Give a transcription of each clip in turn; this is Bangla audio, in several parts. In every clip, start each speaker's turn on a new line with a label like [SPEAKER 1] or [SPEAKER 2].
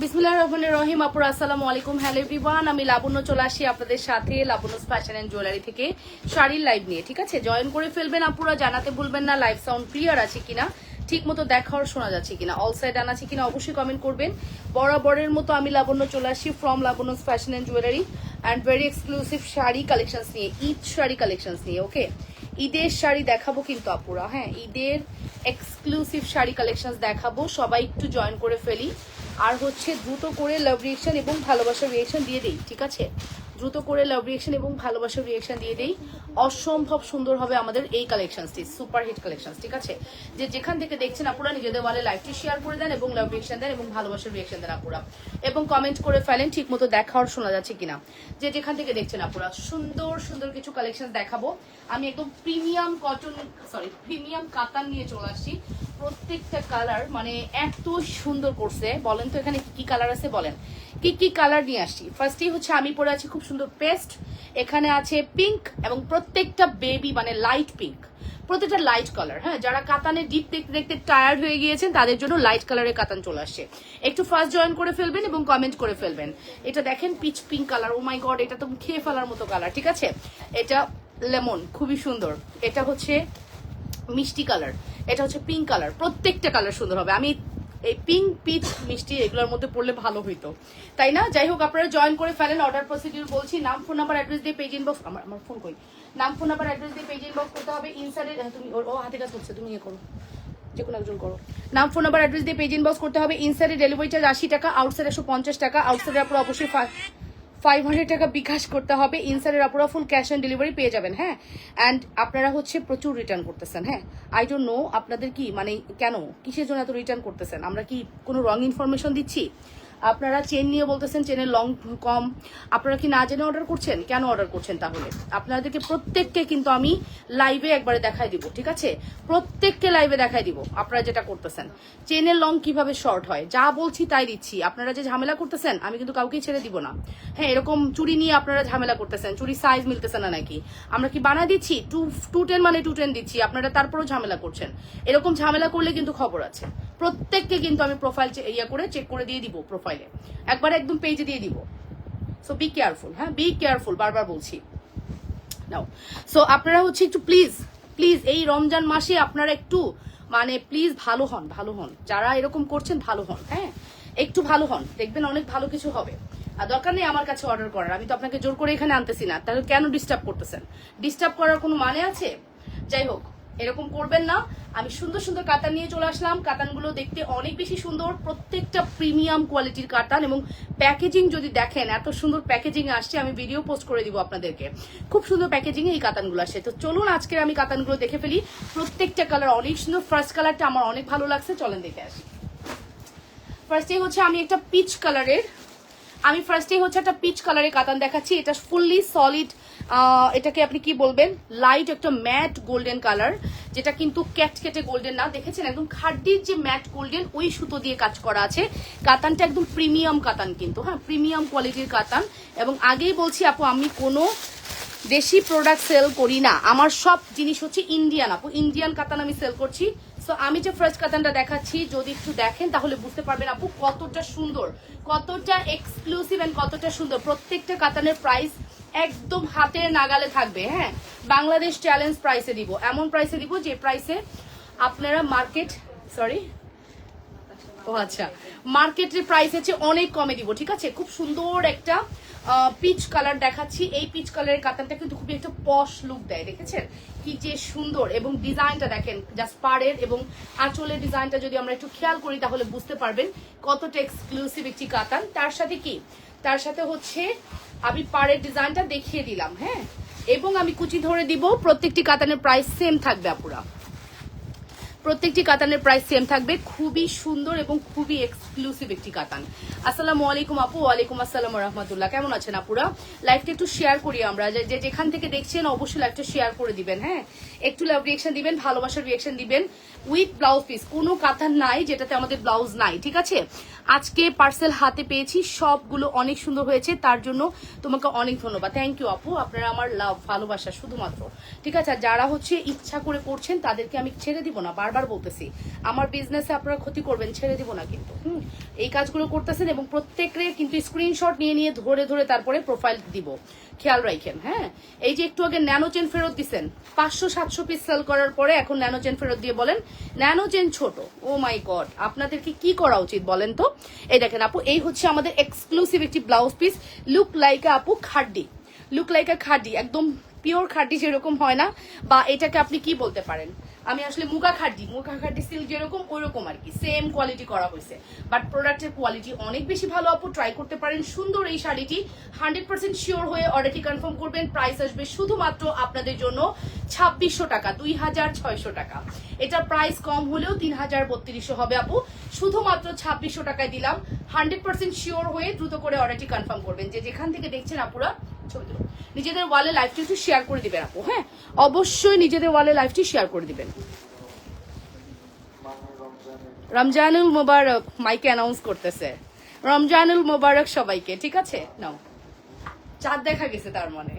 [SPEAKER 1] বিসমুল্লাহ রহমান রহিম, আপুর, আসসালামু আলাইকুম। হ্যালো এভরিওয়ান, আমি লাবণ্য চলে আসি আপনাদের সাথে লাবণ্য ফ্যাশন এন্ড জুয়েলারি থেকে শাড়ির লাইভ নিয়ে, ঠিক আছে? জয়েন করে ফেলবেন আপুরা, জানাতে ভুলবেন না, লাইভ সাউন্ড ক্লিয়ার আছে কিনা ঠিক মতো দেখা আর শোনা যাচ্ছে কিনা, অল সাইড আন আছে কিনা অবশ্যই কমেন্ট করবেন। বরাবরের মতো আমি লাবণ্য চলে আসি from Labonno fashion and jewellery and very exclusive sari collections নিয়ে, ঈদ শাড়ি কালেকশনস নিয়ে ওকে ঈদের শাড়ি দেখাবো কিন্তু আপুরা হ্যাঁ? ঈদের এক্সক্লুসিভ শাড়ি কালেকশনস দেখাবো, সবাই একটু জয়েন করে ফেলি। আর হচ্ছে দ্রুত করে লাভ রিয়েকশন এবং ভালোবাসার রিয়েকশন দিয়ে দিই, ঠিক আছে? দ্রুত করে লাভ রিয়েকশন এবং ভালোবাসার রিয়েকশন দিয়ে দিই। অসম্ভব সুন্দর হবে আমাদের এই কালেকশনসটি সুপার হিট কালেকশন ঠিক আছে? যে যেখান থেকে দেখছেন আপুরা, নিজেদের ওয়ালে লাইভটি শেয়ার করে দেন এবং লাভ রিয়েকশন দেন এবং ভালোবাসার রিয়েকশন দেন আপুরা। এবং কমেন্ট করে ফেলেন ঠিক মতো দেখা আর শোনা যাচ্ছে কিনা। যে যেখান থেকে দেখছেন আপুরা, সুন্দর সুন্দর কিছু কালেকশন দেখাবো। আমি একদম প্রিমিয়াম কটন সরি প্রিমিয়াম কাতান নিয়ে চলে আসছি। প্রত্যেকটা কালার মানে এত সুন্দর করছে। বলেন তো এখানে কি কি কালার আছে বলেন। কি কি কালার নিয়ে আসছি? ফার্স্টেই হচ্ছে আমি পরে আছি খুব সুন্দর পেস্ট এখানে আছে পিঙ্ক এবং প্রত্যেকটা বেবি মানে লাইট পিঙ্ক প্রত্যেকটা লাইট কালার হ্যাঁ? যারা কাতানের ডিপ দেখতে দেখতে টায়ার্ড হয়ে গিয়েছেন, তাদের জন্য লাইট কালারের কাতান চলে আসছে। একটু ফার্স্ট জয়েন করে ফেলবেন এবং কমেন্ট করে ফেলবেন। এটা দেখেন peach pink colour oh my god এটা তো খেয়ে ফেলার মতো কালার ঠিক আছে? এটা লেমন খুবই সুন্দর। এটা হচ্ছে মিষ্টি কালার। এটা হচ্ছে পিঙ্ক কালার প্রত্যেকটা কালার সুন্দর হবে। আমি এই পিঙ্ক পিচ মিষ্টি এগুলোর মধ্যে পড়লে ভালো হইতো। তাই না? যাই হোক, আপনারা জয়েন করে ফেলেন অর্ডার প্রসিডিউর বলছি। নাম ফোন নাম্বার অ্যাড্রেস দিয়ে পেজ ইনবক্স আমার আমার ফোন করি নাম ফোন নাম্বার অ্যাড্রেস দিয়ে পেজ ইনবক্স করতে হবে। ইনসাইডে তুমি ও হাতে কাজ করছে, তুমি ইয়ে করো। যে কোনো একজন করো। নাম ফোন নাম্বার অ্যাড্রেস দিয়ে পেজ ইনবক্স করতে হবে। ইনসাইডে ডেলিভারি চার্জ আশি টাকা আউটসাইড একশো পঞ্চাশ টাকা আউটসাইডের আপনার অবশ্যই ফাইভ হান্ড্রেড টাকা বিকাশ করতে হবে। ইনসাইডের আপনারা ফুল ক্যাশ অন ডেলিভারি পেয়ে যাবেন হ্যাঁ? অ্যান্ড আপনারা হচ্ছে প্রচুর রিটার্ন করতেছেন হ্যাঁ? আই ডোন্ট নো আপনাদের কি মানে কেন? কিসের জন্য এত রিটার্ন করতেছেন? আমরা কি কোনো রং ইনফরমেশন দিচ্ছি? আপনারা চেন নিয়ে বলতেছেন চেনের লং কম। আপনারা কি না জেনে অর্ডার করছেন? কেন অর্ডার করছেন তাহলে? আপনাদেরকে প্রত্যেককে কিন্তু আমি লাইভে একবারে দেখাই দিব, ঠিক আছে? প্রত্যেককে লাইভে দেখাই দিব, আপনারা যেটা করতেছেন। চেনের লং কীভাবে শর্ট হয়? যা বলছি তাই দিচ্ছি। আপনারা যে ঝামেলা করতেছেন, আমি কিন্তু কাউকেই ছেড়ে দিব না। হ্যাঁ এরকম চুরি নিয়ে আপনারা ঝামেলা করতেছেন, চুরি সাইজ মিলতেছে না নাকি? আমরা কি বানা দিচ্ছি? টু টু টেন মানে টু টেন দিচ্ছি, আপনারা তারপরেও ঝামেলা করছেন। এরকম ঝামেলা করলে কিন্তু খবর আছে। প্রত্যেককে কিন্তু আমি প্রোফাইল ইয়ে করে চেক করে দিয়ে দিব প্রোফাইলে একবার একদম পেজে দিয়ে দিব। সো বি কেয়ারফুল হ্যাঁ? বি কেয়ারফুল বারবার বলছি। নাও সো আপনারা হচ্ছে একটু প্লিজ প্লিজ এই রমজান মাসে আপনারা একটু মানে প্লিজ ভালো হন ভালো হন। যারা এরকম করছেন, ভালো হন হ্যাঁ? একটু ভালো হন। দেখবেন অনেক ভালো কিছু হবে। আর দরকার নেই আমার কাছে অর্ডার করার। আমি তো আপনাকে জোর করে এখানে আনতেছি না। তাহলে কেন ডিস্টার্ব করতেছেন? ডিস্টার্ব করার কোনো মানে আছে? যাই হোক এরকম করবেন না। আমি সুন্দর সুন্দর কাতান নিয়ে চলে আসলাম। কাতানগুলো দেখতে অনেক বেশি সুন্দর। প্রত্যেকটা প্রিমিয়াম কোয়ালিটির কাতান এবং প্যাকেজিং যদি দেখেন, এত সুন্দর প্যাকেজিং আসছে, আমি ভিডিও পোস্ট করে দিব আপনাদেরকে। খুব সুন্দর প্যাকেজিং এই কাতানগুলো আসে তো চলুন আজকে আমি কাতানগুলো দেখে ফেলি। প্রত্যেকটা কালার অনেক সুন্দর। ফার্স্ট কালারটা আমার অনেক ভালো লাগছে। চলেন দেখে আসি। ফার্স্টে হচ্ছে আমি একটা পিচ কালারের আমি ফার্স্টে হচ্ছে একটা পিচ কালারের কাতান দেখাচ্ছি। এটা ফুললি সলিড এটাকে আপনি কি বলবেন? লাইট একটা ম্যাট গোল্ডেন কালার যেটা কিন্তু ক্যাট কেটে গোল্ডেন না। দেখেছেন? একদম খাড্ডির যে ম্যাট গোল্ডেন ওই সুতো দিয়ে কাজ করা আছে। কাতানটা একদম প্রিমিয়াম কাতান কিন্তু হ্যাঁ? প্রিমিয়াম কোয়ালিটির কাতান। এবং আগেই বলছি, আপু, আমি কোনো দেশি প্রোডাক্ট সেল করি না। আমার সব জিনিস হচ্ছে ইন্ডিয়ান আপু। ইন্ডিয়ান কাতান আমি সেল করছি। সো আমি যে ফ্রেশ কাতানটা দেখাচ্ছি, যদি একটু দেখেন, তাহলে বুঝতে পারবেন আপু কতটা সুন্দর, কতটা এক্সক্লুসিভ এন্ড কতটা সুন্দর। প্রত্যেকটা কাতানের প্রাইস একদম হাতের নাগালে থাকবে হ্যাঁ? বাংলাদেশ চ্যালেঞ্জ প্রাইসে দিব। এমন প্রাইসে দিব যে প্রাইসে আপনারা মার্কেট সরি ও আচ্ছা। মার্কেটের প্রাইস হচ্ছে অনেক কমে দিব, ঠিক আছে? খুব সুন্দর একটা পিচ কালার দেখাচ্ছি। এই পিচ কালারের কাতানটা কিন্তু খুবই একটা পশ লুক দেয়, দেখেছেন? কি যে সুন্দর এবং ডিজাইনটা দেখেন জাস্ট পাড়ের এবং আঁচলের ডিজাইনটা যদি আমরা একটু খেয়াল করি, তাহলে বুঝতে পারবেন কতটা এক্সক্লুসিভ একটি কাতান তার সাথে কি? তার সাথে হচ্ছে, আমি পাড়ের ডিজাইনটা দেখিয়ে দিলাম হ্যাঁ? এবং আমি কুচি ধরে দিব, প্রত্যেকটি কাতানের প্রাইস সেম থাকবে আপুরা। প্রত্যেকটি কাতানের প্রাইস সেম থাকবে। খুবই সুন্দর এবং খুবই এক্সক্লুসিভ একটি কাতান। আসসালামু আলাইকুম আপু, ওয়ালাইকুম আসসালাম রহমতুল্লাহ কেমন আছেন আপুরা? লাইভটা একটু শেয়ার করি আমরা। যে যেখান থেকে দেখছেন, অবশ্যই লাইভটা শেয়ার করে দিবেন হ্যাঁ? একটু লাভ রিয়েকশন দিবেন, ভালোবাসার রিয়েকশন দিবেন। উইথ ব্লাউজ পিস কোনো কাতান নাই যেটাতে আমাদের ব্লাউজ নাই, ঠিক আছে? আজকে পার্সেল হাতে পেয়েছি, সবগুলো অনেক সুন্দর হয়েছে, তার জন্য তোমাকে অনেক ধন্যবাদ। থ্যাংক ইউ আপু। আপনারা আমার লাভ ভালোবাসা শুধুমাত্র। ঠিক আছে যারা হচ্ছে ইচ্ছা করে করছেন, তাদেরকে আমি ছেড়ে দিব না, বারবার বলতেছি। আমার বিজনেসে আপনারা ক্ষতি করবেন, ছেড়ে দিব না কিন্তু, হুম? এই কাজগুলো করতেছেন এবং প্রত্যেকের কিন্তু স্ক্রিনশট নিয়ে নিয়ে ধরে ধরে তারপরে প্রোফাইল দিব। খেয়াল রাখেন হ্যাঁ? এই যে একটু আগে ন্যানো চেন ফেরত দিছেন, পাঁচশো, সাতশো পিস সেল করার পরে এখন ন্যানো চেন ফেরত দিয়ে বলেন ন্যানো চেন ছোট। ও মাই গড আপনাদেরকে কি করা উচিত বলেন তো? এই দেখেন আপু, এই হচ্ছে আমাদের এক্সক্লুসিভ একটি ব্লাউজ পিস লুক লাইক আপু খাড্ডি। লুক লাইক খাড্ডি, একদম পিওর খাড্ডি যেরকম হয় না, বা এটাকে আপনি কি বলতে পারেন? আমি আসলে মুগা খাড্ডি মুগা খাড্ডি সিল্ক যেরকম, ওইরকম আর কি সেম কোয়ালিটি করা হয়েছে। বাট প্রোডাক্টের কোয়ালিটি অনেক বেশি ভালো আপু ট্রাই করতে পারেন। সুন্দর এই শাড়িটি হান্ড্রেড পার্সেন্ট শিওর হয়ে অর্ডারটি কনফার্ম করবেন। প্রাইস আসবে শুধুমাত্র আপনাদের জন্য ছাব্বিশশো টাকা, দুই হাজার ছয়শো টাকা। এটা প্রাইস কম হলেও তিন হাজার বত্রিশশো হবে আপু। শুধুমাত্র ছাব্বিশশো টাকায় দিলাম। হান্ড্রেড পার্সেন্ট শিওর হয়ে দ্রুত করে অর্ডারটি কনফার্ম করবেন। যে যেখান থেকে দেখছেন আপুরা নিজেদের ওয়ালে লাইভটি একটু শেয়ার করে দিবেন আপু হ্যাঁ? অবশ্যই নিজেদের ওয়ালে লাইভটি শেয়ার করে দিবেন। রমজানুল মোবারক মাইকে অ্যানাউন্স করতেছে। রমজানুল মোবারক সবাইকে, ঠিক আছে? নাও। চাঁদ দেখা গেছে তার মানে।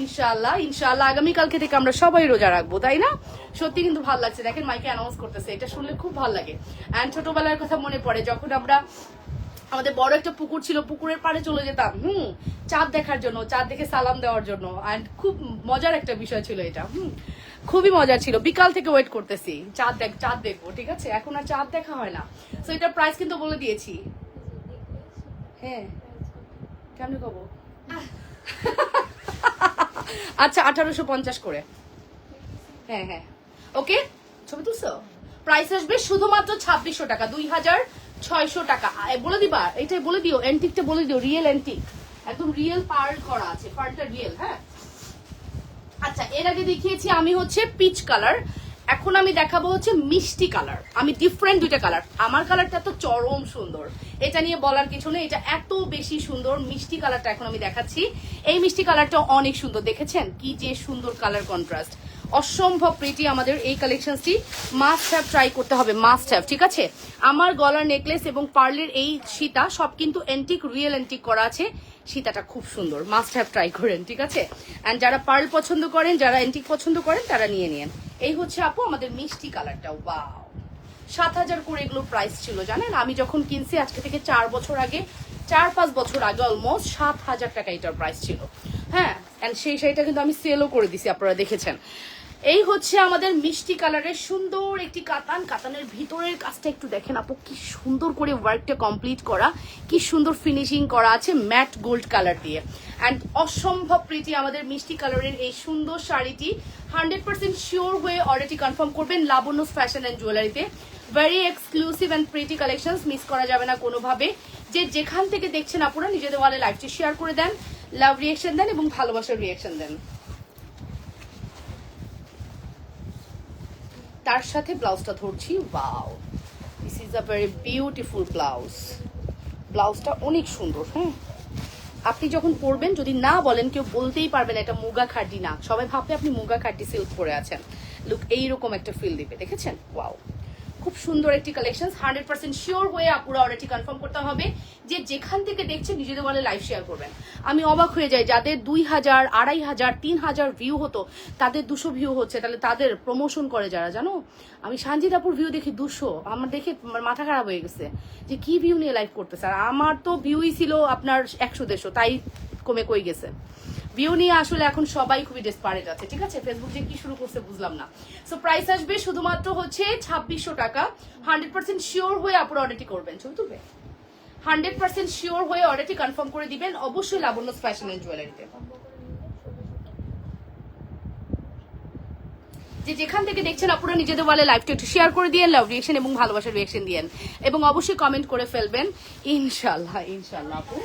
[SPEAKER 1] ইনশাআল্লাহ ইনশাআল্লাহ আগামীকালকে থেকে আমরা সবাই রোজা রাখব, তাই না? সত্যি কিন্তু ভালো লাগছে। দেখেন মাইকে অ্যানাউন্স করতেছে। এটা শুনলে খুব ভালো লাগে। অ্যান্ড ছোটবেলার কথা মনে পড়ে, যখন আমরা আমাদের বড় একটা পুকুর ছিল, পুকুরের পাড়ে চলে যেতাম। হুম, চাঁদ দেখার জন্য, চাঁদ দেখে সালাম দেওয়ার জন্য। অ্যান্ড খুব মজার একটা বিষয় ছিল এটা, হুম। খুবই মজার ছিল। বিকাল থেকে ওয়েট করতেছি। চাঁদ দেখ, চাঁদ দেখব, ঠিক আছে? এখন আর চাঁদ দেখা হয় না। তো এটার প্রাইস কিন্তু বলে দিয়েছি। হ্যাঁ। কেমনি কব আচ্ছা আঠারোশো পঞ্চাশ করে। হ্যাঁ হ্যাঁ। ওকে ছবি তুলছো? প্রাইস আসবে শুধুমাত্র ছাব্বিশশো টাকা, দুই হাজার ছয়শো টাকা। বলে দিবা, এটাই বলে দিও এন্টিকটা বলে দিও রিয়েল এন্টিক একদম রিয়েল পার্ল করা আছে পার্লটা রিয়েল হ্যাঁ? আচ্ছা এর আগে দেখিয়েছি আমি হচ্ছে পিচ কালার এখন আমি দেখাবো হচ্ছে মিষ্টি কালার আমি ডিফারেন্ট দুইটা কালার আমার কালারটা তো চরম সুন্দর। এটা নিয়ে বলার কিছু নেই, এটা এত বেশি সুন্দর, মিষ্টি কালারটা এখন আমি দেখাচ্ছি। এই মিষ্টি কালারটা অনেক সুন্দর, দেখেছেন? কি যে সুন্দর কালার কন্ট্রাস্ট অসম্ভব প্রিটি আমাদের এই কালেকশনটি মাস্ট হ্যাভ ট্রাই করতে হবে মাস্ট হ্যাভ ঠিক আছে? আমার গলার নেকলেস এবং পার্লের এই সীতা, সব কিন্তু এন্টিক রিয়েল এন্টিক করা আছে। সীতাটা খুব সুন্দর মাস্ট হ্যাভ ট্রাই করেন, ঠিক আছে? অ্যান্ড যারা পার্ল পছন্দ করেন, যারা এন্টিক পছন্দ করেন, তারা নিয়ে নিন এই হচ্ছে আপু আমাদের মিষ্টি কালারটা ওয়াও সাত হাজার করে এগুলো প্রাইস ছিল, জানেন? আমি যখন কিনছি আজকে থেকে চার বছর আগে, চার পাঁচ বছর আগে অলমোস্ট সাত হাজার টাকা এটার প্রাইস ছিল। হ্যাঁ অ্যান্ড সেই শাড়িটা কিন্তু আমি সেলও করে দিছি, আপনারা দেখেছেন। এই হচ্ছে আমাদের মিষ্টি কালারের সুন্দর একটি কাতান। কাতানের ভিতরের কাজটা একটু দেখেন আপু, কি সুন্দর করে ওয়ার্কটা কমপ্লিট করা, কি সুন্দর ফিনিশিং করা আছে ম্যাট গোল্ড কালার দিয়ে। অ্যান্ড অসম্ভব প্রীতি আমাদের মিষ্টি কালারের এই সুন্দর শাড়িটি। হান্ড্রেড পার্সেন্ট শিওর হয়ে অর্ডারটি কনফার্ম করবেন Labonno fashion and জুয়েলারিতে very exclusive and pretty collections miss করা যাবে না কোনোভাবে। যে যেখান থেকে দেখছেন আপনারা নিজেদের ওয়ালে লাইভটি শেয়ার করে দেন লাভ রিয়েকশন দেন এবং ভালোবাসার রিয়েকশন দেন। তার সাথে ব্লাউজটা ধরছি, wow. This is a very beautiful blouse ব্লাউজটা অনেক সুন্দর হ্যাঁ আপনি যখন পরবেন, যদি না বলেন, কেউ বলতেই পারবেন এটা মুগা খাড্ডি না সবাই ভাববে আপনি মুগা খাড্ডি সিল্ক পরে আছেন। লুক এইরকম একটা ফিল দিবে, দেখেছেন? ওয়াও খুব সুন্দর একটি কালেকশন হান্ড্রেড পার্সেন্ট শিওর হয়ে আপুরা অর্ডারটি কনফার্ম করতে হবে যে যেখান থেকে দেখছেন নিজেদের বলে লাইভ শেয়ার করবেন। আমি অবাক হয়ে যাই, যাদের দুই হাজার, আড়াই হাজার, তিন হাজার ভিউ হতো, তাদের দুশো ভিউ হচ্ছে, তাহলে তাদের প্রমোশন করে যারা, জানো? আমি সানজিদাপুর ভিউ দেখি দুশো, আমার দেখে মাথা খারাপ হয়ে গেছে যে কি ভিউ নিয়ে লাইভ করতেছে? আর আমার তো ভিউই ছিল আপনার একশো, দেড়শো, তাই কমে কই গেছে। ভিউ নিয়ে আসলে এখন সবাই খুবই ডেসপারেট আছে ঠিক আছে? ফেসবুক যে কি শুরু করছে বুঝলাম না। সো প্রাইস আসবে শুধুমাত্র হচ্ছে ছাব্বিশশো টাকা। হান্ড্রেড পার্সেন্ট শিওর হয়ে আপনার অর্ডারটি করবেন। ছবি তুলবে? হান্ড্রেড পার্সেন্ট শিওর হয়ে অর্ডারটি কনফার্ম করে দিবেন। অবশ্যই লাবণ্য ফ্যাশন এন্ড জুয়েলারিতে যে যেখান থেকে দেখছেন আপনারা নিজেদের ওয়ালে লাইভটা একটু শেয়ার করে দিয়েন লাভ রিয়েকশন এবং ভালোবাসার রিয়েকশন দিয়েন। এবং অবশ্যই কমেন্ট করে ফেলবেন। ইনশাল্লাহ ইনশাল্লাহ আপু।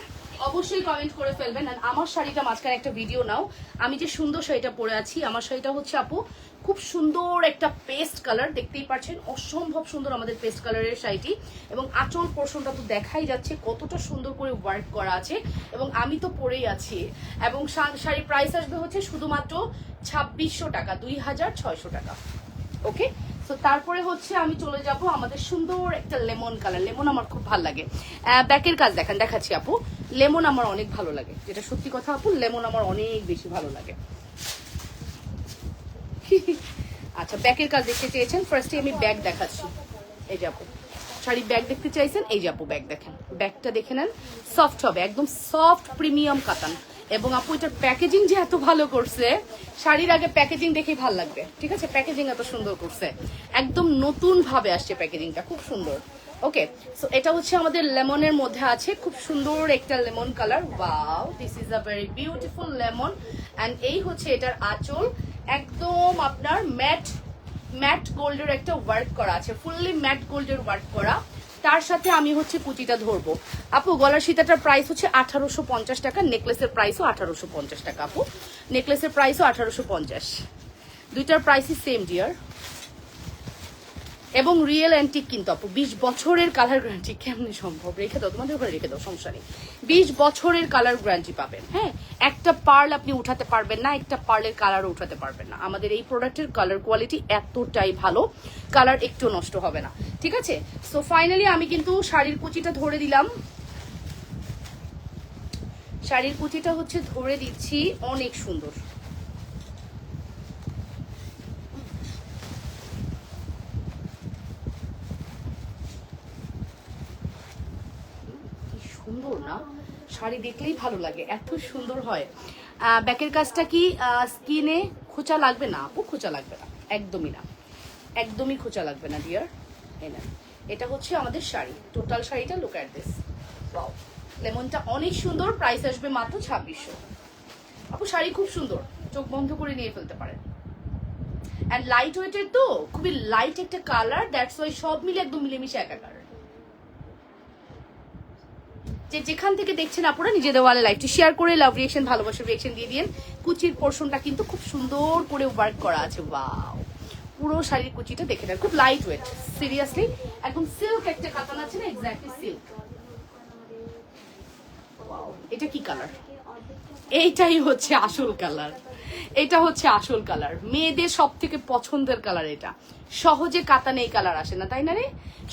[SPEAKER 1] অবশ্যই কমেন্ট করে ফেলবেন। আর আমার শাড়িটা মাঝখানে একটা ভিডিও নাও। আমি যে সুন্দর শাড়িটা পরে আছি, আমার শাড়িটা হচ্ছে আপু, খুব সুন্দর একটা পেস্ট কালার দেখতেই পাচ্ছেন, অসম্ভব সুন্দর আমাদের পেস্ট কালারের শাড়িটি। এবং আঁচল পোর্শনটা তো দেখাই যাচ্ছে কতটা সুন্দর করে ওয়ার্ক করা আছে। এবং আমি তো পরেই আছি। এবং শাড়ির প্রাইস আসবে হচ্ছে শুধুমাত্র ছাব্বিশশো টাকা, দুই হাজার ছয়শো টাকা। ওকে তো তারপরে হচ্ছে আমি চলে যাব আমাদের সুন্দর একটা লেমন কালার। লেমন আমার খুব ভালো লাগে। ব্যাকের কাজ দেখেন, দেখাচ্ছি আপু। লেমন আমার অনেক ভালো লাগে। যেটা সত্যি কথা আপু, লেমন আমার অনেক বেশি ভালো লাগে। আচ্ছা ব্যাকের কাজ দেখতে চেয়েছেন? ফার্স্টে আমি ব্যাগ দেখাচ্ছি। এই যে আপু। শাড়ি ব্যাগ দেখতে চাইছেন? এই যে আপু, ব্যাগ দেখেন। ব্যাগটা দেখে নেন। সফট হবে, একদম সফট প্রিমিয়াম কাতান এবং আপু এটার প্যাকেজিং যে এত ভালো করছে, শাড়ির আগে প্যাকেজিং দেখেই ভালো লাগবে। ঠিক আছে? প্যাকেজিং এত সুন্দর করছে। একদম নতুন ভাবে আসছে প্যাকেজিংটা খুব সুন্দর। ওকে সো এটা হচ্ছে আমাদের লেমনের মধ্যে আছে। খুব সুন্দর একটা lemon colour. Wow this is a very beautiful lemon and এই হচ্ছে এটার আঁচল। একদম আপনার ম্যাট ম্যাট গোল্ডের একটা ওয়ার্ক করা আছে। ফুললি ম্যাট গোল্ডের ওয়ার্ক করা। তার সাথে আমি হচ্ছে কুচিটা ধরবো। আপু, গলার সীতাটার প্রাইস হচ্ছে আঠারোশো পঞ্চাশ টাকা নেকলেসের প্রাইসও আঠারোশো পঞ্চাশ টাকা, আপু। নেকলেসের প্রাইসও আঠারোশো পঞ্চাশ। দুইটার প্রাইসই সেম ডিয়ার এবং রিয়েল অ্যান্টিক কিন্তু আপু বিশ বছরের কালার গ্যারান্টি কেমনে সম্ভব? রেখে দাও, তোমাদের ওখানে রেখে দাও, সমস্যা নেই। বিশ বছরের কালার গ্যারান্টি পাবেন হ্যাঁ? একটা পার্ল আপনি উঠাতে পারবেন না, একটা পার্লের কালারও উঠাতে পারবেন না। আমাদের এই প্রোডাক্টের কালার কোয়ালিটি এতটাই ভালো কালার একটু নষ্ট হবে না। ঠিক আছে? সো ফাইনালি আমি কিন্তু শাড়ির কুচিটা ধরে দিলাম। শাড়ির কুচিটা হচ্ছে ধরে দিচ্ছি, অনেক সুন্দর কি সুন্দর না? শাড়ি দেখলেই ভালো লাগে, এত সুন্দর হয়। ব্যাকের কাজটা কি স্কিনে খোঁচা লাগবে না? আপু, খোঁচা লাগবে না। একদমই না। একদমই খোঁচা লাগবে না ডিয়ার না এটা হচ্ছে আমাদের শাড়ি। টোটাল শাড়িটা লুক অ্যাট দিস লেমনটা অনেক সুন্দর প্রাইস আসবে মাত্র ছাব্বিশশো। আপু, শাড়ি খুব সুন্দর। চোখ বন্ধ করে নিয়ে ফেলতে পারেন। অ্যান্ড লাইট ওয়েটের তো, খুবই লাইট একটা কালার দ্যাটস ওয়াই সব মিলে একদম মিলেমিশে একাকার। যে যেখান থেকে দেখছেন আপনারা নিজেদের ওয়ালে লাইভটি শেয়ার করে লাভ রিয়েকশন ভালোবাসার রিয়েকশন দিয়ে দিন কুচির পোর্শনটা কিন্তু খুব সুন্দর করে ওয়ার্ক করা আছে। ওয়াও পুরো শাড়ির কুচিটা দেখে নেন। খুব লাইট ওয়েট সিরিয়াসলি একদম সিল্ক একটা কাতান আছে না এক্স্যাক্টলি সিল্ক এটা কি কালার এইটাই হচ্ছে আসল কালার এটা হচ্ছে আসল কালার মেয়েদের সব থেকে পছন্দের কালার এটা। সহজে কাতানে এই কালার আসে না, তাই না রে?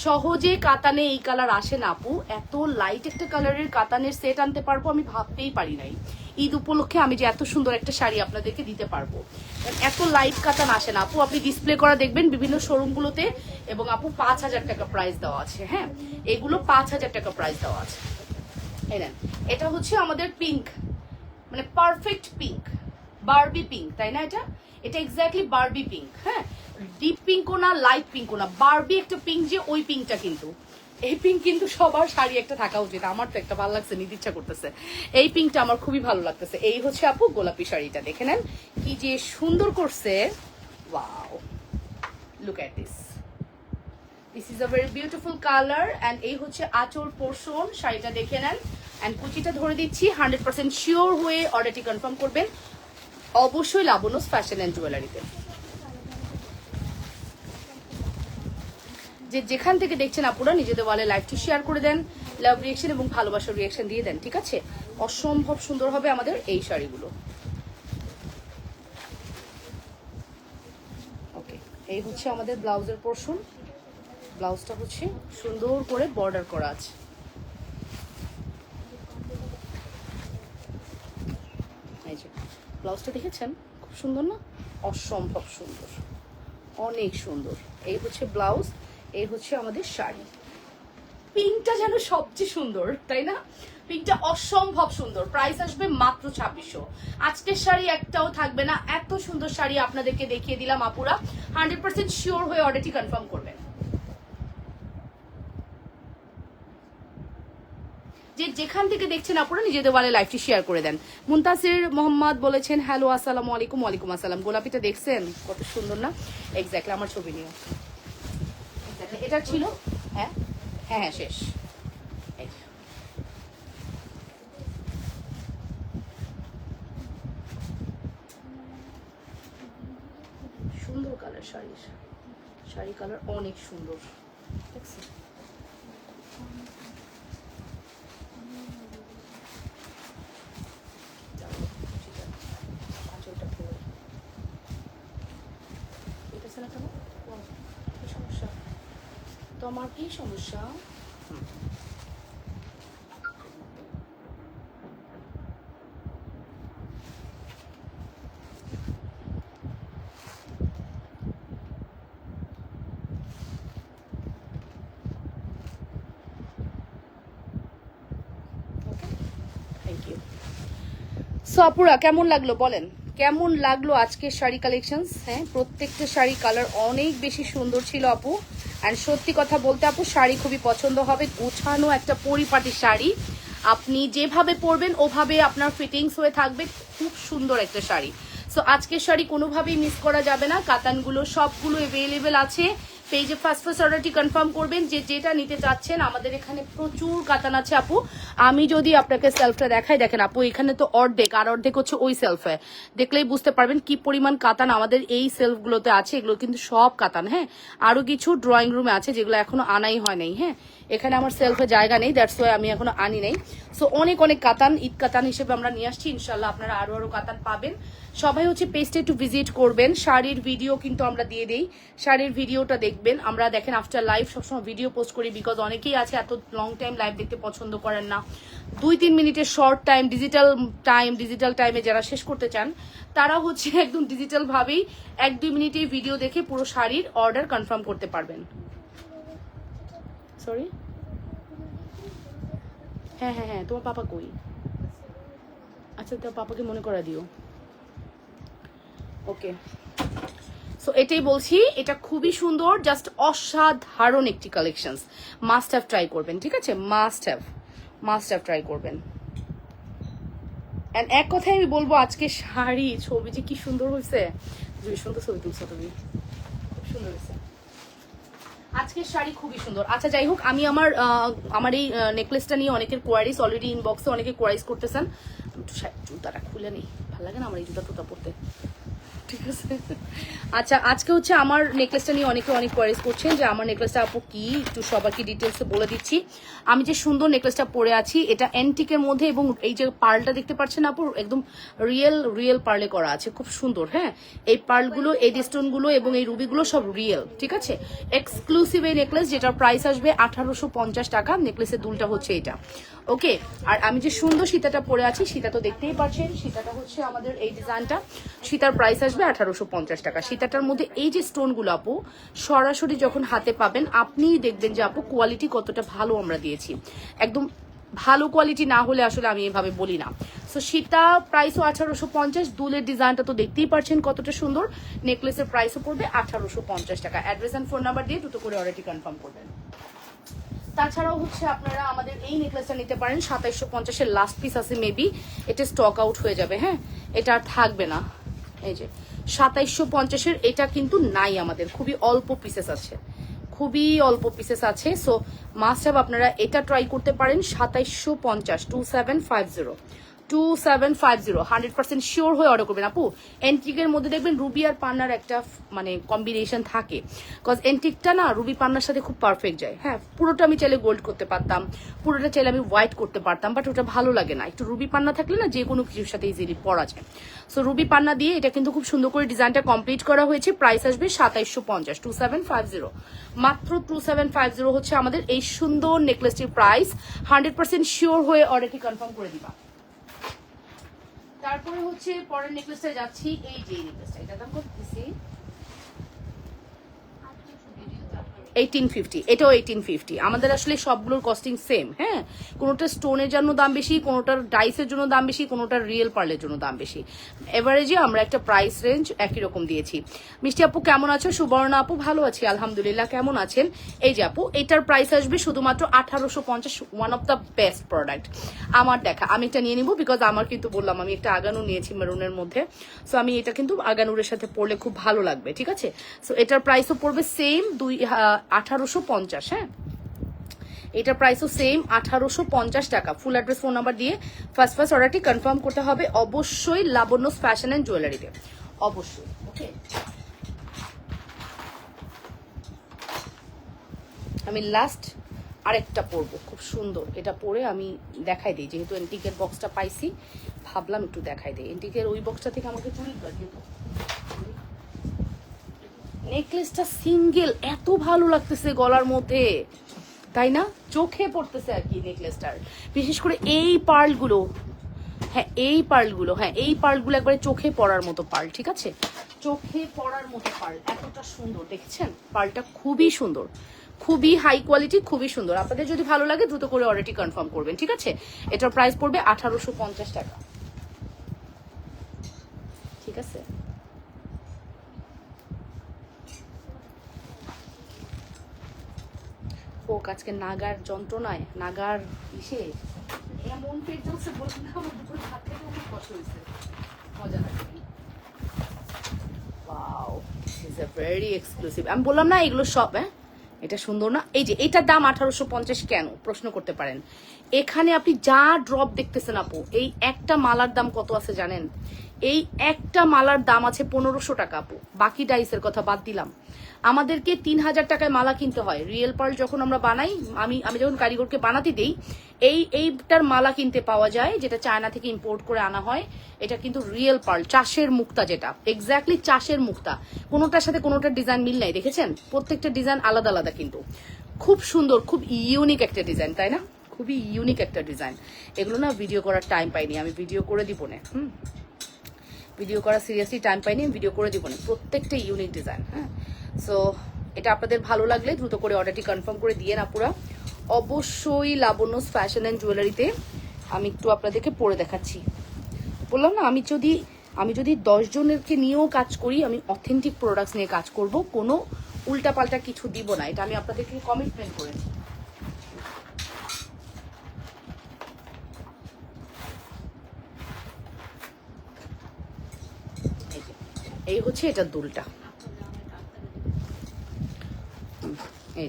[SPEAKER 1] সহজে কাতানে এই কালার আসে না, আপু। এত লাইট একটা কালারের কাতানের সেট আনতে পারব আমি ভাবতেই পারি নাই। ঈদ উপলক্ষে আমি যে এত সুন্দর একটা শাড়ি আপনাদেরকে দিতে পারব। এত লাইট কাতান আসে না, আপু। আপনি ডিসপ্লে করা দেখবেন বিভিন্ন শোরুমগুলোতে এবং আপু পাঁচ হাজার টাকা প্রাইস দেওয়া আছে হ্যাঁ? এগুলো পাঁচ হাজার টাকা প্রাইস দেওয়া আছে। এটা হচ্ছে আমাদের পিঙ্ক মানে পারফেক্ট পিঙ্ক বার্বি পিঙ্ক তাই না এটা? এটা এক্স্যাক্টলি বার্বি পিঙ্ক হ্যাঁ? ডিপ পিঙ্কও না লাইট পিঙ্কও না। বারবি একটা পিঙ্ক যে, ওই পিঙ্কটা কিন্তু। এই পিঙ্ক কিন্তু সবার শাড়ি একটা থাকা উচিত। আমার তো একটা ভালো লাগছে, নিতে ইচ্ছা করতেছে। এই পিঙ্কটা আমার খুবই ভালো লাগতেছে। এই হচ্ছে আপু গোলাপি শাড়িটা, দেখে নেন কি যে সুন্দর করছে। Wow look at this this is a very beautiful colour and এই হচ্ছে আঁচল পোর্শন শাড়িটা দেখে নেন। অ্যান্ড কুচিটা ধরে দিচ্ছি হান্ড্রেড পার্সেন্ট শিওর হয়ে অর্ডারটি কনফার্ম করবেন। অবশ্যই লাবণস ফ্যাশন অ্যান্ড জুয়েলারিতে যে যেখান থেকে দেখছেন আপনারা নিজেদের ওয়ালে লাইভটি শেয়ার করে দেন লাভ রিয়েকশন এবং ভালোবাসার রিয়েকশন দিয়ে দেন, ঠিক আছে? অসম্ভব সুন্দর হবে আমাদের এই শাড়িগুলো। ওকে এই হচ্ছে আমাদের ব্লাউজের পোর্শন ব্লাউজটা হচ্ছে সুন্দর করে বর্ডার করা আছে এই যে ব্লাউজটা দেখেছেন? খুব সুন্দর না? অসম্ভব সুন্দর। অনেক সুন্দর। এই হচ্ছে ব্লাউজ, এই হচ্ছে আমাদের শাড়ি। পিঙ্কটা যেন সবচেয়ে সুন্দর, তাই না? পিঙ্কটা অসম্ভব সুন্দর। প্রাইস আসবে মাত্র ছাব্বিশশো। আজকের শাড়ি একটাও থাকবে না। এত সুন্দর শাড়ি আপনাদেরকে দেখিয়ে দিলাম আপুরা। হান্ড্রেড পার্সেন্ট শিওর হয়ে অর্ডারটি কনফার্ম করবেন। যে যেখান থেকে দেখছেন আপনারা নিজেদের ওয়ালে লাইভটি শেয়ার করে দেন। মুনতাসির মোহাম্মদ বলেছেন হ্যালো আসসালামু আলাইকুম, ওয়ালাইকুম আসসালাম। গোলাপিটা দেখছেন? কত সুন্দর না? এক্স্যাক্টলি আমার ছবি নিয়ে এটা ছিল? হ্যাঁ? হ্যাঁ হ্যাঁ শেষ। সুন্দর কালার শাড়ির। শাড়ি কালার অনেক সুন্দর ধরে এটা না কেন আমার কি সমস্যা? সো আপুরা কেমন লাগল বলেন? কেমন লাগল আজকের শাড়ি কালেকশনস হ্যাঁ প্রত্যেকটা শাড়ি কালার অনেক বেশি সুন্দর ছিল, আপু। অ্যান্ড সত্যি কথা বলতে আপু, শাড়ি খুবই পছন্দ হবে। গোছানো একটা পরিপাটি শাড়ি। আপনি যেভাবে পরবেন, ওভাবে আপনার ফিটিংস হয়ে থাকবে। খুব সুন্দর একটা শাড়ি। সো আজকের শাড়ি কোনোভাবেই মিস করা যাবে না। কাতানগুলো সবগুলো অ্যাভেলেবেল আছে। পেজে ফার্স্ট ফার্স্ট অর্ডারটি কনফার্ম করবেন যে যেটা নিতে চাচ্ছেন, আমাদের এখানে প্রচুর কাতান আছে আপু। আমি যদি আপনাকে সেলফটা দেখাই, দেখেন আপু, এখানে তো অর্ধেক, আর অর্ধেক হচ্ছে ওই সেলফে দেখলেই বুঝতে পারবেন কি পরিমাণ কাতান আমাদের এই সেলফগুলোতে আছে, এগুলো কিন্তু সব কাতান হ্যাঁ? আরও কিছু ড্রয়িং রুমে আছে যেগুলো এখনও আনাই হয় নাই হ্যাঁ? এখানে আমার সেলফে জায়গা নেই দ্যাটস ওয়াই আমি এখনও আনি নাই। সো অনেক অনেক কাতান, ঈদ কাতান হিসেবে আমরা নিয়ে আসছি ইনশাল্লাহ আপনারা আরও আরও কাতান পাবেন। সবাই হচ্ছে পেজটা একটু ভিজিট করবেন, শাড়ির ভিডিও কিন্তু আমরা দিয়ে দিই। শাড়ির ভিডিওটা দেখবেন, আমরা দেখেন আফটার লাইভ সবসময় ভিডিও পোস্ট করি বিকজ অনেকেই আছে এত লং টাইম লাইভ দেখতে পছন্দ করেন না। দুই তিন মিনিটের short time digital time digital টাইমে যারা শেষ করতে চান তারা হচ্ছে একদম ডিজিটাল ভাবেই এক দুই মিনিটের ভিডিও দেখে পুরো শাড়ির অর্ডার কনফার্ম করতে পারবেন। সরি হ্যাঁ হ্যাঁ হ্যাঁ তোমার পাপা কই? আচ্ছা তোমার পাপাকে মনে করা দিও। ওকে সো এটাই বলছি, এটা খুবই সুন্দর জাস্ট অসাধারণ একটি কালেকশনস মাস্ট হ্যাভ ট্রাই করবেন, ঠিক আছে? Must have must have try করবেন। And এক কথায় আমি বলব, আজকে শাড়ি, ছবি যে কি সুন্দর হয়েছে সুন্দর ছবি তুলছো তুমি। খুব সুন্দর হয়েছে আজকের শাড়ি খুবই সুন্দর। আচ্ছা যাই হোক আমি আমার আমার এই নেকলেসটা নিয়ে অনেকের কোয়ারিস অলরেডি ইনবক্সে অনেকে কোয়ারিস করতেছেন। জুতাটা খুলে নেই। ভালো লাগে না আমার এই জুতা টুতা পরতে? ঠিক আছে? আচ্ছা আজকে হচ্ছে আমার নেকলেসটা নিয়ে অনেকে অনেক কোয়ারিজ করছেন যে আমার নেকলেসটা আপু কি? একটু সবাইকে ডিটেলসে বলে দিচ্ছি। আমি যে সুন্দর নেকলেসটা পরে আছি, এটা অ্যান্টিকের মধ্যে এবং এই যে পার্লটা দেখতে পাচ্ছেন আপু, একদম রিয়েল রিয়েল পার্লে করা আছে, খুব সুন্দর হ্যাঁ? এই পার্লগুলো এই স্টোনগুলো এবং এই রুবিগুলো সব রিয়েল ঠিক আছে? এক্সক্লুসিভ এই নেকলেস যেটার প্রাইস আসবে আঠারোশো পঞ্চাশ টাকা নেকলেসের দুলটা হচ্ছে এটা। ওকে আর আমি যে সুন্দর সীতাটা পরে আছি, সীতা তো দেখতেই পাচ্ছেন, সীতাটা হচ্ছে আমাদের এই ডিজাইনটা সীতার প্রাইস আসবে আঠারোশো পঞ্চাশ টাকা। সীতাটার মধ্যে এই যে স্টোনগুলো আপু, সরাসরি যখন হাতে পাবেন, আপনিই দেখবেন যে আপু কোয়ালিটি কতটা ভালো আমরা দিয়েছি। একদম ভালো কোয়ালিটি না হলে আসলে আমি এভাবে বলি না। সো সীতা প্রাইসও আঠারোশো পঞ্চাশ, দুলের ডিজাইনটা তো দেখতেই পারছেন কতটা সুন্দর। নেকলেসের প্রাইসও পড়বে আঠারোশো পঞ্চাশ টাকা। অ্যাড্রেস অ্যান্ড ফোন নাম্বার দিয়ে দুটো করে অর্ডারটি কনফার্ম করবেন। তাছাড়াও হচ্ছে আপনারা আমাদের এই নেকলেসটা নিতে পারেন, সাতাইশশো পঞ্চাশের লাস্ট পিস আছে মেবি এটা স্টক আউট হয়ে যাবে হ্যাঁ? এটা আর থাকবে না। এই যে সাতাইশশো পঞ্চাশের এটা কিন্তু নাই আমাদের। খুবই অল্প পিসেস আছে। খুবই অল্প পিসেস আছে। সো মাস্ট আপনারা এটা ট্রাই করতে পারেন সাতাইশশো পঞ্চাশ two seven five zero two seven five zero hundred percent sure হয়ে অর্ডার করবেন। আপু এন্টিকের মধ্যে দেখবেন রুবি আর পান্নার একটা মানে কম্বিনেশন থাকে। কজ এন্টিকটা না রুবি পান্নার সাথে খুব পারফেক্ট যায়। হ্যাঁ পুরোটা আমি চাইলে গোল্ড করতে পারতাম, পুরোটা চাইলে আমি হোয়াইট করতে পারতাম বাট ওটা ভালো লাগে না। একটু রুবি পান্না থাকলে না, যে কোনো কিছুর সাথে ইজিলি পরা যায়। সো রুবি পান্না দিয়ে এটা কিন্তু খুব সুন্দর করে ডিজাইনটা কমপ্লিট করা হয়েছে। প্রাইস আসবে সাতাইশশো পঞ্চাশ টু সেভেন ফাইভ জিরো মাত্র টু সেভেন ফাইভ জিরো হচ্ছে আমাদের এই সুন্দর নেকলেসটির প্রাইস হান্ড্রেড পার্সেন্ট শিওর হয়ে অর্ডারটি কনফার্ম করে দিবা। তারপরে হচ্ছে পরের নেকলেসটা যাচ্ছি এই যে নেকলেসটা এটা দাম কত দিছি? এইটিন ফিফটি এটাও এইটিন ফিফটি আমাদের আসলে সবগুলোর কস্টিং সেম হ্যাঁ? কোনোটা স্টোনের জন্য দাম বেশি, কোনোটার ডাইসের জন্য দাম বেশি, কোনোটার রিয়েল পার্লের জন্য দাম বেশি। এভারেজে আমরা একটা প্রাইস রেঞ্জ একই রকম দিয়েছি। মিষ্টি আপু, কেমন আছো? সুবর্ণ আপু, ভালো আছি, আলহামদুলিল্লাহ, কেমন আছেন? এই যে আপু, এটার প্রাইস আসবে শুধুমাত্র আঠারোশো পঞ্চাশ one of the best product আমার দেখা, আমি এটা নিয়ে নিবো বিকজ আমার কিন্তু বললাম, আমি একটা আগানু নিয়েছি মেরুনের মধ্যে। সো আমি এটা কিন্তু আগানুরের সাথে পরলে খুব ভালো লাগবে, ঠিক আছে? সো এটার প্রাইসও পড়বে সেম দুই আঠারোশো পঞ্চাশ হ্যাঁ? এটার প্রাইসও সেম আঠারোশো পঞ্চাশ টাকা। ফুল অ্যাড্রেস ফোন নাম্বার দিয়ে ফার্স্ট ফার্স্ট অর্ডারটি কনফার্ম করতে হবে। অবশ্যই লাবণ্যস ফ্যাশন অ্যান্ড জুয়েলারিতে অবশ্যই ওকে আমি লাস্ট আরেকটা পরবো, খুব সুন্দর। এটা পরে আমি দেখাই দিই, যেহেতু এন্টিকের বক্সটা পাইছি। ভাবলাম একটু দেখাই দিই। এন্টিকের ওই বক্সটা থেকে আমাকে চুরি তো নেকলেসটা সিঙ্গেল, এত ভালো লাগতেছে গলার মধ্যে। তাই না? চোখে পড়তেছে আর কি নেকলেসটার। বিশেষ করে এই পার্লগুলো। হ্যাঁ এই পার্লগুলো হ্যাঁ এই পার্লগুলো একবারে চোখে পড়ার মতো পার্ল, ঠিক আছে? চোখে পড়ার মতো পার্ল, এতটা সুন্দর, দেখছেন? পার্লটা খুবই সুন্দর। খুবই হাই কোয়ালিটি খুবই সুন্দর। আপনাদের যদি ভালো লাগে, দ্রুত করে অর্ডারটি কনফার্ম করবেন, ঠিক আছে? এটার প্রাইস পড়বে আঠারোশো পঞ্চাশ টাকা। ঠিক আছে? ও আজকে নাগার যন্ত্রণায় নাগার ইসে। এমন পেট জ্বলছে বলছি না আমার দুপুরে ভাত খেতে খুব কষ্ট হয়েছে। মজা আ ভেরি এক্সক্লুসিভ আমি বললাম না এগুলো সব হ্যাঁ? এটা সুন্দর না। এই যে এটার দাম আঠারোশো পঞ্চাশ কেন? প্রশ্ন করতে পারেন। এখানে আপনি যা ড্রপ দেখতেছেন আপু এই একটা মালার দাম কত আছে জানেন? এই একটা মালার দাম আছে পনেরোশো টাকা, আপু। বাকি ডাইসের কথা বাদ দিলাম। আমাদেরকে তিন হাজার টাকায় মালা কিনতে হয়। রিয়েল পার্ল যখন আমরা বানাই, আমি আমি যখন কারিগরকে বানাতে দিই, এই, এইটার মালা কিনতে পাওয়া যায়, যেটা চায়না থেকে ইম্পোর্ট করে আনা হয়। এটা কিন্তু রিয়েল পার্ল, চাষের মুক্তা যেটা। এক্স্যাক্টলি চাষের মুক্তা। কোনোটার সাথে কোনোটার ডিজাইন মিল নাই, দেখেছেন? প্রত্যেকটা ডিজাইন আলাদা আলাদা কিন্তু। খুব সুন্দর, খুব ইউনিক একটা ডিজাইন তাই না? খুবই ইউনিক একটা ডিজাইন এগুলো না ভিডিও করার টাইম পাইনি, আমি ভিডিও করে দিব না, হুম? ভিডিও করা সিরিয়াসলি টাইম পাইনি ভিডিও করে দিব না। প্রত্যেকটা ইউনিক ডিজাইন হ্যাঁ? সো এটা আপনাদের ভালো লাগলে দ্রুত করে অর্ডারটি কনফার্ম করে দিয়ে না পুরা। অবশ্যই লাবণ্যস ফ্যাশন অ্যান্ড জুয়েলারিতে আমি একটু আপনাদেরকে পরে দেখাচ্ছি। বললাম না, আমি যদি আমি যদি দশ জনেরকে নিয়েও কাজ করি, আমি অথেন্টিক প্রোডাক্টস নিয়ে কাজ করব, কোনো উল্টাপাল্টা কিছু দিব না। এটা আমি আপনাদেরকে কমিটমেন্ট করেছি। এই হচ্ছে এটার দুলটা। এই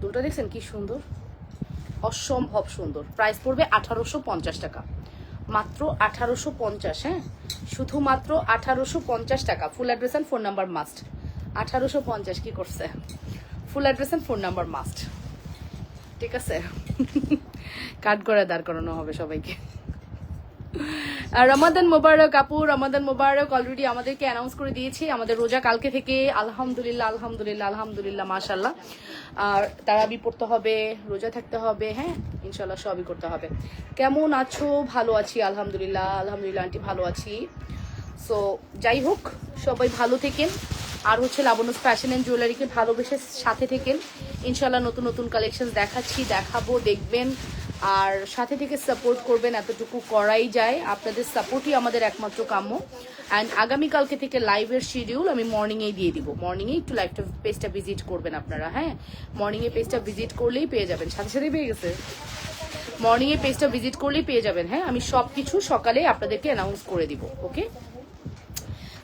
[SPEAKER 1] দুলটা দেখছেন কি সুন্দর? অসম্ভব সুন্দর। প্রাইস পড়বে আঠারোশো পঞ্চাশ টাকা। মাত্র আঠারোশো পঞ্চাশ হ্যাঁ? শুধুমাত্র আঠারোশো পঞ্চাশ টাকা। Full address and phone number must আঠারোশো পঞ্চাশ কী করছে? Full address and phone number must ঠিক আছে? কাট করে দাঁড় করানো হবে সবাইকে। রমাদান মোবারক আপু, রমাদান মোবারক অলরেডি আমাদেরকে অ্যানাউন্স করে দিয়েছে। আমাদের রোজা কালকে থেকে আলহামদুলিল্লাহ আলহামদুলিল্লাহ আলহামদুলিল্লাহ মাশাল্লাহ আর তারাবি পড়তে হবে, রোজা থাকতে হবে হ্যাঁ? ইনশাল্লাহ সবই করতে হবে। কেমন আছো? ভালো আছি, আলহামদুলিল্লাহ আলহামদুলিল্লাহ, আন্টি, ভালো আছি। সো যাই হোক, সবাই ভালো থেকেন। আর হচ্ছে লাবণ্য ফ্যাশন অ্যান্ড জুয়েলারিকে ভালোবেসে সাথে থেকেন। ইনশাল্লাহ নতুন নতুন কালেকশন দেখাচ্ছি, দেখাবো, দেখবেন। আর সাথে থেকে সাপোর্ট করবেন এতটুকু করাই যায়। আপনাদের সাপোর্টই আমাদের একমাত্র কাম্য। অ্যান্ড আগামীকালকে থেকে লাইভের শিডিউল আমি মর্নিংয়েই দিয়ে দিব। মর্নিংয়ে একটু লাইভটা পেজটা ভিজিট করবেন আপনারা হ্যাঁ? মর্নিংয়ে পেজটা ভিজিট করলেই পেয়ে যাবেন। সাথে সাথেই পেয়ে গেছে। মর্নিংয়ে পেজটা ভিজিট করলেই পেয়ে যাবেন হ্যাঁ? আমি সব কিছু সকালে আপনাদেরকে অ্যানাউন্স করে দিব ওকে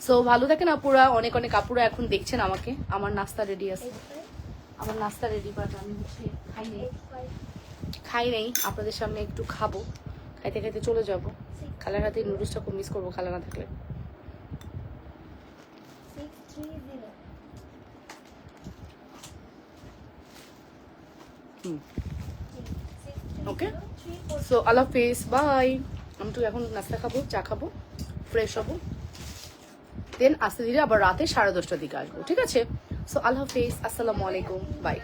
[SPEAKER 1] সো ভালো থাকেন আপুরা। অনেক অনেক আপুরা এখন দেখছেন আমাকে। আমার নাস্তা রেডি আছে। আমার নাস্তা রেডি বাট আমি হচ্ছে খাই নেই খাই নেই, আপনাদের সামনে একটু খাব। খাইতে খাইতে চলে যাব। খালার হাতে নুডলসটা খুব মিস করব, খালা না থাকলে।
[SPEAKER 2] four
[SPEAKER 1] সো আল্লাহ হাফিজ বাই আমি তো এখন নাস্তা খাব, চা খাব ফ্রেশ হব। দেন আস্তে ধীরে আবার রাতে সাড়ে দশটার দিকে আসব, ঠিক আছে? সো আল্লাহ হাফিজ, আসসালামু আলাইকুম বাই